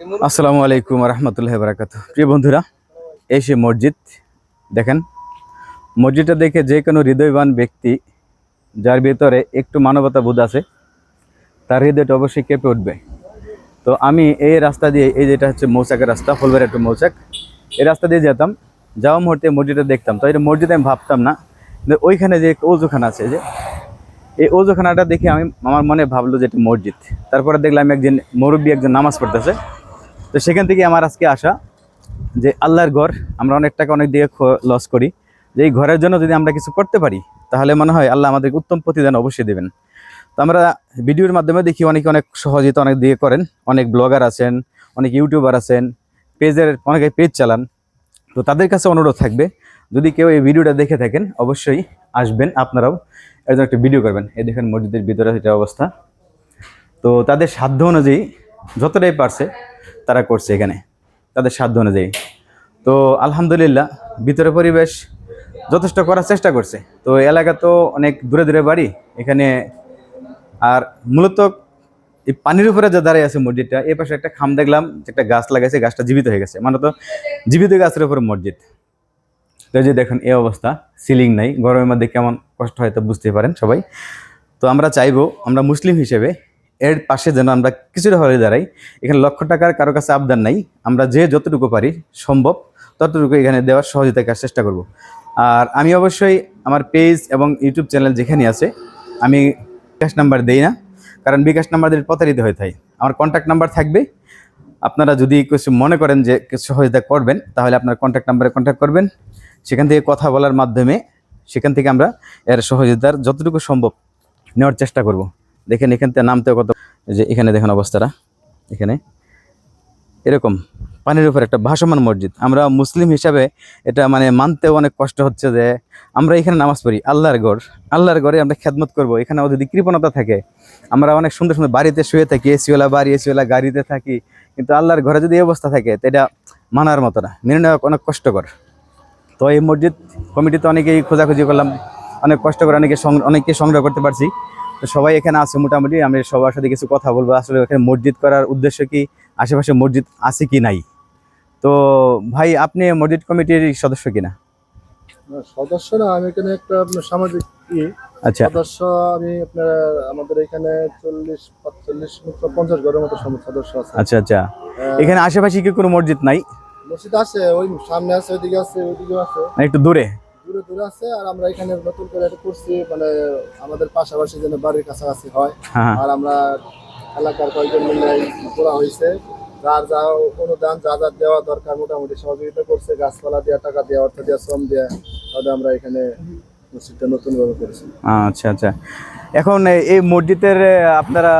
আসসালামু আলাইকুম রহমতুল্লাহ বারাকাত প্রিয় বন্ধুরা এই সে মসজিদ, দেখেন, মসজিদটা দেখে যে কোনো হৃদয়বান ব্যক্তি, যার ভিতরে একটু মানবতা বোধ আছে, তার হৃদয়টা অবশ্যই কেঁপে উঠবে। তো আমি এই রাস্তা দিয়ে, এই যেটা হচ্ছে মৌচাকের রাস্তা ফুলবাড়ি একটু মৌচাক, এই রাস্তা দিয়ে যেতাম যাওয়া মুহূর্তে মসজিদটা দেখতাম। তো এটা মসজিদ আমি ভাবতাম না ওইখানে যে ওজুখানা আছে, যে এই ওজুখানাটা দেখে আমি, আমার মনে ভাবলো যে এটা মসজিদ। তারপরে দেখলাম একজন মুরব্বী একজন নামাজ পড়তেছে তো সেখান থেকে আমার আজকে আসা যে আল্লাহর ঘর, আমরা অনেক টাকা, অনেক দিকে লস করি। যে এই ঘরের জন্য যদি আমরা কিছু করতে পারি, তাহলে মনে হয় আল্লাহ আমাদেরকে উত্তম প্রতিদান অবশ্যই দেবেন। তো আমরা ভিডিওর মাধ্যমে দেখি অনেকে অনেক সহযোগিতা অনেক দিয়ে করেন। অনেক ব্লগার আছেন, অনেক ইউটিউবার আছেন, পেজের অনেকে পেজ চালান। তো তাদের কাছে অনুরোধ থাকবে, যদি কেউ এই ভিডিওটা দেখে থাকেন, অবশ্যই আসবেন আপনারাও। এর জন্য একটা ভিডিও করবেন। এই দেখেন মসজিদের ভিতরে এটা অবস্থা। তো তাদের সাধ্য অনুযায়ী যতটাই পারছে তারা করছে এখানে, তাদের সাধ্য অনুযায়ী। তো আলহামদুলিল্লাহ, ভিতরে পরিবেশ যথেষ্ট করার চেষ্টা করছে। তো এলাকা তো অনেক দূরে দূরে বাড়ি, এখানে আর মূলত এই পানির উপরে যে দাঁড়িয়ে আছে মসজিদটা এই পাশে একটা খাম দেখলাম, যে একটা গাছ লাগাইছে, গাছটা জীবিত হয়ে গেছে। মানে তো জীবিত গাছের উপরে মসজিদ। তো যে দেখুন, এই অবস্থা, সিলিং নাই, গরমের মধ্যে কেমন কষ্ট হয় তো বুঝতে পারেন সবাই। তো আমরা চাইব, আমরা মুসলিম হিসেবে এর পাশে যেন আমরা কিছুটা হলে দাঁড়াই, এখানে লক্ষ টাকার কারও কাছে আবদার নাই, আমরা যে যতটুকু পারি সম্ভব ততটুকু এখানে দেওয়ার সহযোগিতা করার চেষ্টা করব। আর আমি অবশ্যই আমার পেজ এবং ইউটিউব চ্যানেল যেখানে আছে, আমি বিকাশ নাম্বার দেই না, কারণ বিকাশ নাম্বার প্রতারিত হয়ে থাকে। আমার কন্ট্যাক্ট নাম্বার থাকবে, আপনারা যদি কিছু মনে করেন যে সহযোগিতা করবেন, তাহলে আপনার কন্ট্যাক্ট নাম্বারে কন্ট্যাক্ট করবেন। সেখান থেকে কথা বলার মাধ্যমে সেখান থেকে আমরা এর সহযোগিতার যতটুকু সম্ভব নেওয়ার চেষ্টা করব। দেখেন এখান থেকে নামতেও কত যে এখানে দেখেন অবস্থাটা, এখানে। এরকম, পানির উপর একটা ভাসমান মসজিদ। আমরা মুসলিম হিসাবে এটা মানে মানতেও অনেক কষ্ট হচ্ছে যে আমরা এখানে নামাজ পড়ি, আল্লাহর ঘর। আল্লাহর ঘরে আমরা খেদমত করব। এখানে যদি কৃপণতা থাকে। আমরা অনেক সুন্দর সুন্দর বাড়িতে শুয়ে থাকি এসিওয়ালা বাড়ি এসিওয়ালা গাড়িতে থাকি। কিন্তু আল্লাহর ঘরে যদি এই অবস্থা থাকে, তো এটা মানার মতো না। মেনে নেওয়া অনেক কষ্টকর। তো এই মসজিদ কমিটিতে অনেকেই খোঁজাখুঁজি করলাম। অনেক কষ্ট করে অনেকে অনেককে সংগ্রহ করতে পারছি। তো সবাই এখানে আছে মোটামুটি আমি সবার সাথে কিছু কথা বলব। আসলে এখানে মসজিদ করার উদ্দেশ্য কি? আশেপাশে মসজিদ আছে কি নাই? তো ভাই আপনি মসজিদ কমিটির সদস্য কিনা? না, সদস্য না আমি এখানে একটা সামাজিক আচ্ছা। সদস্য আমি আপনার আমাদের এখানে চল্লিশ পঞ্চাশ ঘরের মতো সদস্য আছে। আচ্ছা আচ্ছা। এখানে আশেপাশে কি কোনো মসজিদ নাই? মসজিদ আছে ওই সামনে আছে ওইদিকে আছে ওইদিকে আছে। না একটু দূরে? দূরে দূরে আছে আর আমরা এখানে নতুন করে এটা করছি মানে আমাদের পাশাপাশি যেন বাড়ির কাছাকাছি হয়। হ্যাঁ। আর আমরা এলাকার কয়েকজন মিলে করা হয়েছে। যার যা অনুদান যা যা দেওয়া দরকার মোটামুটি সহযোগিতা করছে গাছপালা দেওয়া টাকা দেওয়া অর্থ দেওয়া শ্রম দেওয়া তাহলে আমরা এখানে মসজিদটা নতুন ভাবে করেছি। আচ্ছা আচ্ছা। এখন এই মসজিদের আপনারা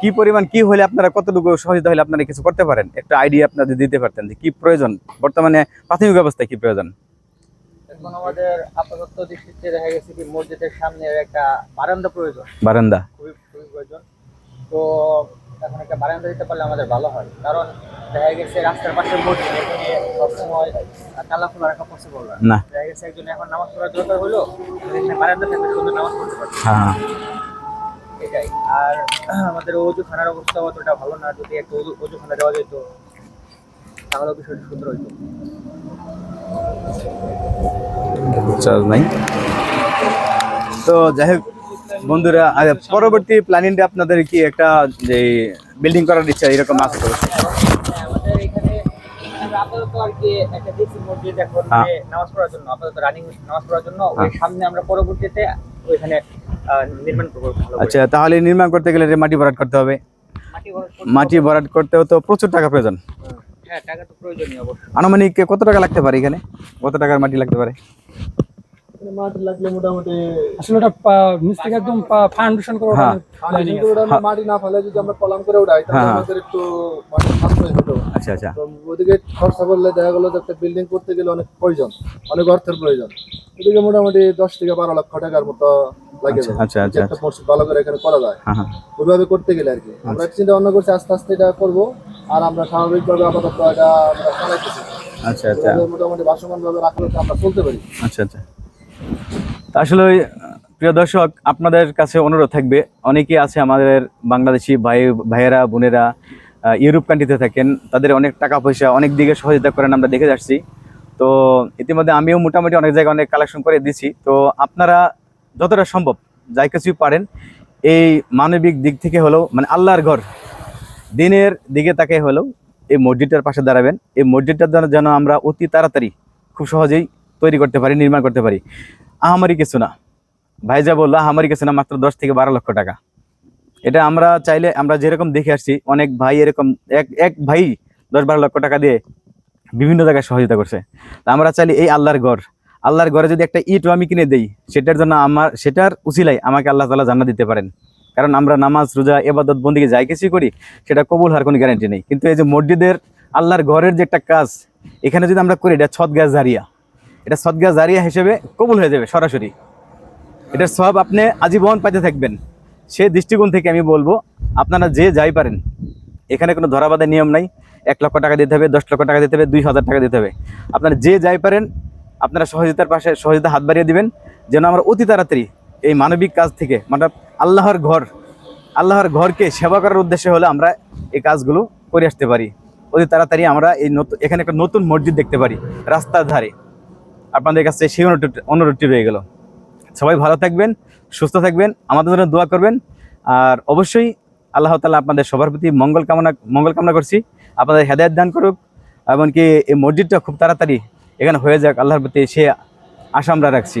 কি পরিমাণ কি হলে আপনারা কতটুকু সহযোগিতা হলে আপনারা কিছু করতে পারেন? একটা আইডিয়া আপনারা যদি দিতে পারতেন যে কি প্রয়োজন? বর্তমানে প্রাথমিক অবস্থায় কি প্রয়োজন? এখন আমাদের আপাতত দৃষ্টিতে দেখা গেছে কি মসজিদের সামনে একটা বারান্দা প্রয়োজন। বারান্দা। খুবই খুবই প্রয়োজন। তো এখন একটা বারান্দা দিতে পারলে আমাদের ভালো হয়। কারণ দেখা গেছে রাস্তার পাশে মসজিদ এখানে সবসময় তালা খোলা রাখা পসিবল না। দেখা গেছে একজন এখন নামাজ পড়ার দরকার হলো এখানে বারান্দা থাকলে সুন্দর নামাজ পড়তে পারছে হ্যাঁ এটাই। আর আমাদের অজুখানার অবস্থা অতটা ভালো না যদি একটা অজু অজুখানা দেওয়া যেত তাহলে বিষয়টা সুন্দর হইতো। চার্জ নাই। তো যাই হোক বন্ধুরা পরবর্তী প্ল্যানিংটা আপনাদের কি একটা যে বিল্ডিং করার ইচ্ছা এরকম আছে? তো হ্যাঁ, হ্যাঁ। নামাজ পড়ার জন্য আপাতত রানিং নামাজ পড়ার জন্য। সামনে আমরা পরবর্তীতে ওইখানে নির্মাণ আচ্ছা তাহলে নির্মাণ করতে গেলে মাটি ভরাট করতে হবে। মাটি ভরাট করতে করতেও তো প্রচুর টাকা প্রয়োজন। হ্যাঁ টাকা তো প্রয়োজনীয় অবশ্যই। আনুমানিক কত টাকা লাগতে পারে এখানে? কত টাকার মাটি লাগতে পারে? মাটি লাগলে মোটামুটি আসলে ওটা নিচ একদম ফাউন্ডেশন করে হ্যাঁ। মাটি না ফেলে যদি আমরা কলাম করে উঠাই তাহলে হ্যাঁ। আমাদের একটু মাটি সাশ্রয় হতো আচ্ছা আচ্ছা। ওদিকে খরচা করলে দেখা গেলো যে একটা বিল্ডিং করতে গেলে অনেক প্রয়োজন অনেক অর্থের প্রয়োজন। ওদিকে মোটামুটি দশ থেকে বারো লক্ষ টাকার মতো লাগে আচ্ছা, আচ্ছা, আচ্ছা, একটা মসজিদ ভালো করে এখানে করা যায়। ওইভাবে করতে গেলে আর কি। আমরা। চিন্তা ভাবনা করছি আস্তে আস্তে এটা করব। আর আমরা স্বাভাবিকভাবে আপাতত এটা চালাইতেছি। আচ্ছা আচ্ছা। মোটামুটি ভাসমান ভাবে রাখলে আমরা চলতে পারি। আচ্ছা আচ্ছা। আসলে প্রিয় দর্শক আপনাদের কাছে অনুরোধ থাকবে অনেকেই আছে আমাদের বাংলাদেশি ভাই ভাইয়েরা বোনেরা ইউরোপ কান্ট্রিতে থাকেন তাদের অনেক টাকা পয়সা অনেক দিকে সহযোগিতা করেন আমরা দেখে যাচ্ছি। তো ইতিমধ্যে আমিও মোটামুটি অনেক জায়গায় অনেক কালেকশন করে দিছি তো আপনারা যতটা সম্ভব যাই কিছুই পারেন এই মানবিক দিক থেকে হলেও মানে আল্লাহর ঘর দিনের দিকে তাকে হলেও এই মসজিদটার পাশে দাঁড়াবেন। এই মসজিদটার যেন যেন আমরা অতি তাড়াতাড়ি খুব সহজেই তৈরি করতে পারি, নির্মাণ করতে পারি। আহামারি কিছু না। ভাই যা বলল, আহামারি কিছু না, মাত্র দশ থেকে বারো লক্ষ টাকা। এটা আমরা চাইলে আমরা যেরকম দেখে আসছি, অনেক ভাই এরকম, এক এক ভাই দশ বারো লক্ষ টাকা দিয়ে বিভিন্ন জায়গায় সহযোগিতা করছে। তা আমরা চাইলে এই আল্লাহর ঘর, আল্লাহর ঘরে যদি একটা ইটও আমি কিনে দেই, সেটার জন্য আমার সেটার উচিলাই আমাকে আল্লাহ তালা জান্নাত দিতে পারেন। কারণ আমরা নামাজ, রোজা, এবাদত, বন্দিকে যাই কিছুই করি, সেটা কবুল হওয়ার কোনো গ্যারান্টি নেই। কিন্তু এই যে মসজিদের, আল্লাহর ঘরের যে একটা কাজ, এখানে যদি আমরা করি, এটা ছদগা জারিয়া। এটা সদগা জারিয়া হিসেবে কবুল হয়ে যাবে সরাসরি। এটার সব আপনি আজীবন পাইতে থাকবেন। সে দৃষ্টিকোণ থেকে আমি বলব, আপনারা যে যাই পারেন, এখানে কোনো ধরাবাদের নিয়ম নাই। এক লক্ষ টাকা দিতে হবে, দশ লক্ষ টাকা দিতে হবে, দুই হাজার টাকা দিতে হবে। আপনারা যে যাই পারেন, আপনারা সহযোগিতার পাশে সহযোগিতা হাত বাড়িয়ে দিবেন, যেন আমরা অতি তাড়াতাড়ি এই মানবিক কাজ থেকে মানে আল্লাহর ঘর, আল্লাহর ঘরকে সেবা করার উদ্দেশ্যে হলে আমরা এই কাজগুলো করে আসতে পারি। অতি তাড়াতাড়ি আমরা এই নতুন এখানে একটা নতুন মসজিদ দেখতে পারি, রাস্তার ধারে। আপনাদের কাছে সেই অনুরোধ অনুরোধটি রয়ে গেল। সবাই ভালো থাকবেন, সুস্থ থাকবেন, আমাদের জন্য দোয়া করবেন, আর অবশ্যই আল্লাহ তালা আপনাদের সবার প্রতি মঙ্গল কামনা মঙ্গল কামনা করছি। আপনাদের হেদায়ত দান করুক, এমনকি এই মসজিদটা খুব তাড়াতাড়ি এখানে হয়ে যাক, আল্লাহর প্রতি সে আশা আমরা রাখছি।